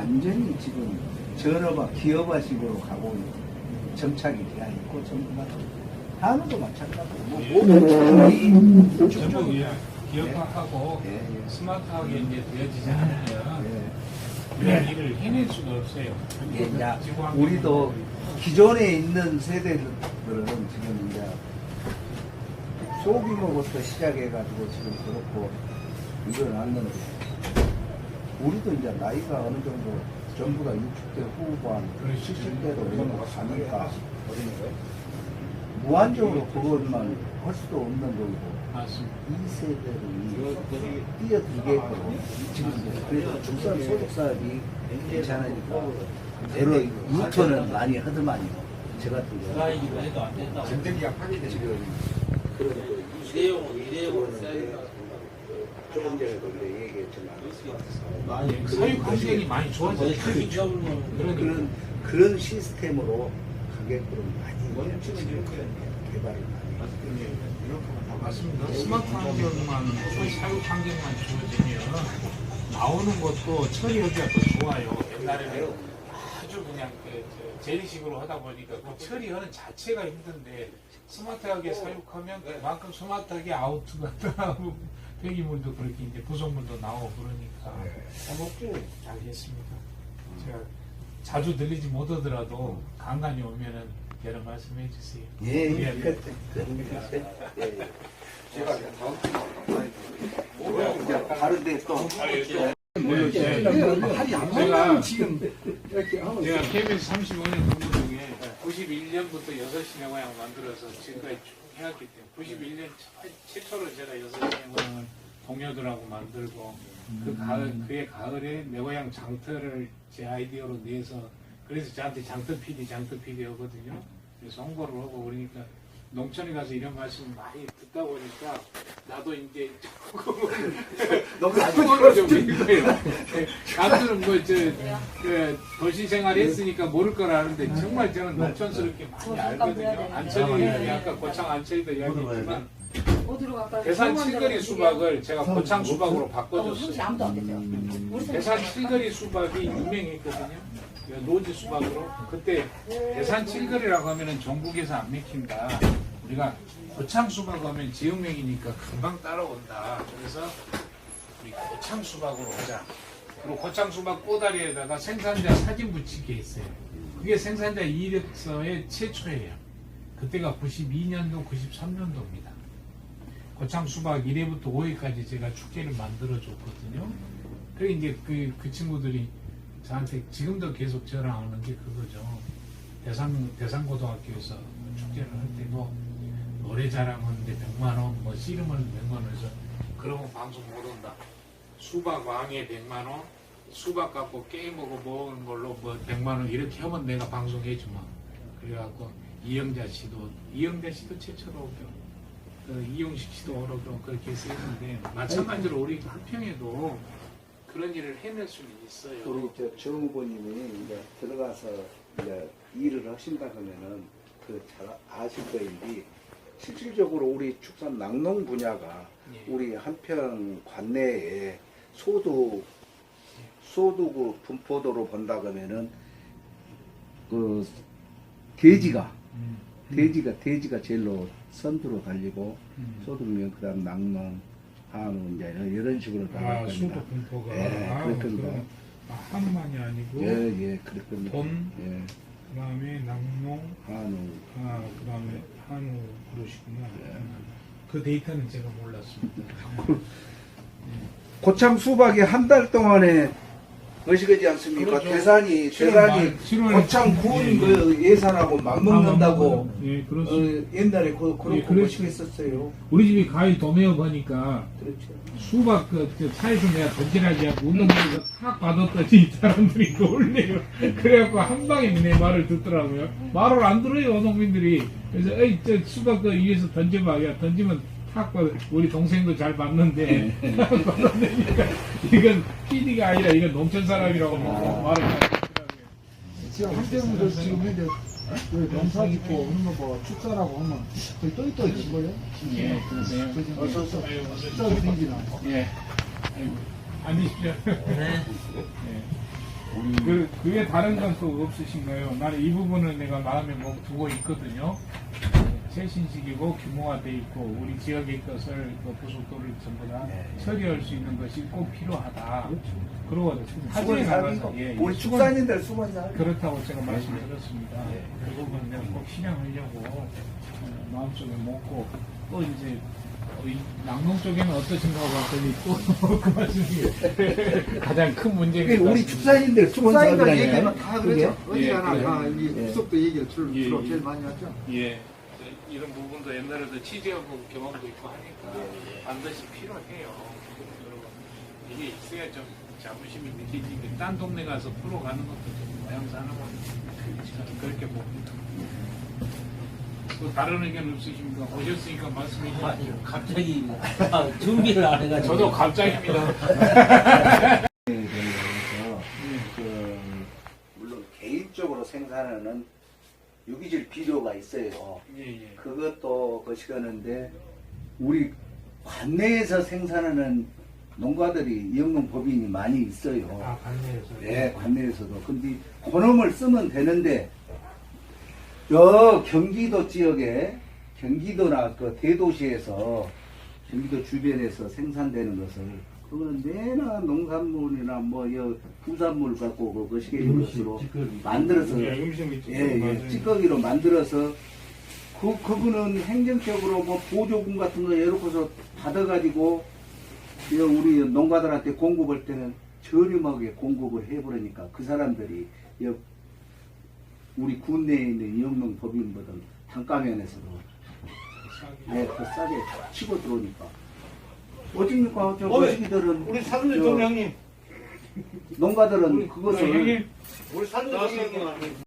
완전히 지금 전업화, 기업화 식으로 가고 있는 정착이 되어 있고 전부 다. 한우도 마찬가지고 뭐 모든 전부 축적이 예, 기업화하고 예, 예. 스마트하게 이제 되어지지 않으면 예. 이런 일을 해낼 수가 없어요. 이게 이제 우리도 기존에 있는 세대들은 지금 이제 소규모부터 시작해가지고 지금 그렇고 일어났는데 우리도 이제 나이가 어느 정도 전부 다 60대 후반, 그렇지. 70대로 넘어가니까 무한적으로 그것만 할 수도 없는 거고. 이 세대를 뛰어들게끔 지금 이제 그래서 출산 소득 사업이 괜찮으니까 여러 유턴은 많이 하더만요. 저 같은 경우 전쟁기가 파괴되는 지금 그런 그 일회용 일회용으로 써야 이슈는 된다. 조금 전에 우리 얘기했지만 예, 사육 환경이 많이 좋아졌죠. 그런 그런 그런 시스템으로 가게끔 많이 개발을 많이 맞습니다. 스마트 환경만, 소위 사육 환경만 주어지면 나오는 것도 처리 여지가 더 좋아요. 옛날에는 아주 그냥 그, 저, 재래식으로 하다 보니까 그 처리하는 자체가 힘든데 스마트하게 사육하면 그만큼 스마트하게 아웃가 나오고 폐기물도 그렇게 이제 부속물도 나오고 그러니까 잘 했습니다. 제가 자주 들리지 못하더라도 간간히 오면은 여러 말씀해 주세요. 예, 예, 예. 예. 그, 그, 예, 예. 제가 다음 이제 다른 데 또 네, 네. 할이 안 제가- 나면 지금 이렇게 하고 제가 있어요. KBS 35년 근무 중에 91년부터 6시 내고향 만들어서 지금까지 쭉 해왔기 때문에 91년 최초로 제가 6시 내고향을 동료들하고 만들고 그 가을, 그의 가을에 내 고향 장터를 제 아이디어로 내서 그래서 저한테 장터 PD, 장터 PD 하거든요. 그래서 홍보를 하고 그러니까 농촌에 가서 이런 말씀 많이 듣다 보니까 나도 이제 조금은 너무 그거를 좀 믿어요. 남들은 뭐, 저, 그, 도시 생활 했으니까 모를 거라 하는데 정말 저는 농촌스럽게 많이 알거든요. 안철이, 아까 고창 안철이도 이야기했지만, 어디로 갈까요? 대산 칠거리 수박을 제가 고창 수박으로 어, 바꿔줬어요. 아무도 안 되죠. 우리 대산 칠거리 수박이 유명했거든요. 그 노지 수박으로. 그때 대산 칠거리라고 하면은 전국에서 안 맥힌다. 우리가 고창 수박 하면 지역명이니까 금방 따라온다. 그래서 우리 고창 수박으로 하자. 그리고 고창 수박 꼬다리에다가 생산자 사진 붙이게 했어요. 그게 생산자 이력서의 최초예요. 그때가 92년도, 93년도입니다. 고창 수박 1회부터 5회까지 제가 축제를 만들어 줬거든요. 그래 이제 그, 그 친구들이 저한테 지금도 계속 자랑하는 게 그거죠. 대상, 대상고등학교에서 축제를 할 때도 노래 자랑하는데 100만원, 뭐 씨름을 100만원 해서 그러면 방송 못 온다. 수박 왕에 100만 원, 수박 갖고 게임하고 먹는 걸로 뭐 100만 원 이렇게 하면 내가 방송해 주마. 그래갖고 이영자 씨도, 이영자 씨도 최초로 오고, 그 이용식 씨도 오고 그렇게 했는데 마찬가지로 우리 한평에도 그런 일을 해낼 수는 있어요. 우리 저 정 후보님이 이제 들어가서 이제 일을 하신다 그러면은 그 잘 아실 거인지 실질적으로 우리 축산 낙농 분야가 예. 우리 한평 관내에 소득 소득 분포도로 본다 그러면은 그 돼지가 음. 돼지가 돼지가 제일로 선두로 달리고 음. 소득면 그다음 낙농 한우 이제 이런 식으로 아, 나갈 겁니다. 수도 분포가 예, 아, 겁니다. 그럼 아, 한우만이 아니고 예, 예, 그럴 겁니다. 돈? 예, 그다음에 낙농, 한우. 아, 그다음에 한우 그러시구나. 예. 그 데이터는 제가 몰랐습니다. 고창 수박이 한 달 동안에 것이거지 않습니까? 그렇죠. 대산이 대산이 말, 칠월 고창 예, 구운 예. 그 예산하고 맞먹는다고 예, 어, 그렇습니다. 옛날에 그, 그렇고 예, 그렇죠. 것이 했었어요. 우리 집이 가위 도매어 보니까 그렇죠. 수박 그, 그 차에서 내가 던지라지 하고 운동장에서 탁 받았더니 사람들이 놀래요. 그래갖고 한 방에 내 말을 듣더라고요. 말을 안 들어요, 농민들이. 그래서, 에이, 저 수박 그 위에서 던져봐. 야, 던지면 탁 받아. 우리 동생도 잘 받는데. 받아내니까 이건 PD가 아니라 이건 농촌 사람이라고 말을 잘 듣더라고요. 지금 한병도 지금 현재 그 농사 짓고 하는 거뭐 축사라고 하면 거의 또이 또이 치고요. 예, 그러세요. 어서 어서 어서 축사 생기나. 예. 앉으십시오. 네. 그, 그게 다른 건 또 없으신가요? 나는 이 부분은 내가 마음에 뭐 두고 있거든요. 최신식이고 규모가 돼 있고 우리 지역의 것을 그 부속도를 전부 다 네. 처리할 수 있는 것이 꼭 필요하다. 그리고 살고 나가서 예, 우리 예, 축산인들 살고 그렇다고 제가 말씀드렸습니다. 그 부분 내가 꼭 실행하려고 어, 마음속에 먹고 또 이제 어, 이 낙농 쪽에는 어떠신가 봤더니 또 그 말씀이 가장 큰 문제인 것 우리 같습니다. 축산인들 수건 축사이가 사업이라니까요. 얘기는 다? 그렇죠. 어디 예, 예. 다이 예. 수석도 얘기를 주로, 예, 주로 예. 제일 많이 하죠. 예. 이런 부분도 옛날에도 취재하고 경험도 있고 하니까 반드시 필요해요. 여러분. 이게 있어야 좀 자부심이 느껴지게 딴 동네 가서 프로 가는 것도 좀 모양사하고 저는 그렇게 봅니다. 또 다른 의견 없으십니까? 오셨으니까 말씀해 주세요. 아니, 갑자기 아, 준비를 안 해가지고. 저도 갑자기입니다. 그래서 그 물론 개인적으로 생산하는 유기질 비료가 있어요. 예, 예. 그것도 거시가는데 우리 관내에서 생산하는 농가들이 이영농 법인이 많이 있어요. 아, 관내에서. 네, 관내에서도. 근데 그놈을 쓰면 되는데, 여 경기도 지역에, 경기도나 그 대도시에서, 경기도 주변에서 생산되는 것을, 그거는 내나 농산물이나 뭐, 여 부산물 갖고 그 거시기의 것으로 만들어서, 예, 음식이 좀 예, 예. 찌꺼기로 만들어서, 그, 그분은 행정적으로 뭐 보조금 같은 거 예로서 받아가지고, 이 우리 농가들한테 공급할 때는 저렴하게 공급을 해버리니까 그 사람들이 이 우리 군내에 있는 이영농 법인보다 단가 면에서도 네, 더 싸게 치고 들어오니까 어찌니까 저 어이, 거시기들은 우리 저좀 형님. 농가들은 우리 그것을 우리 사돈님 좀 형님.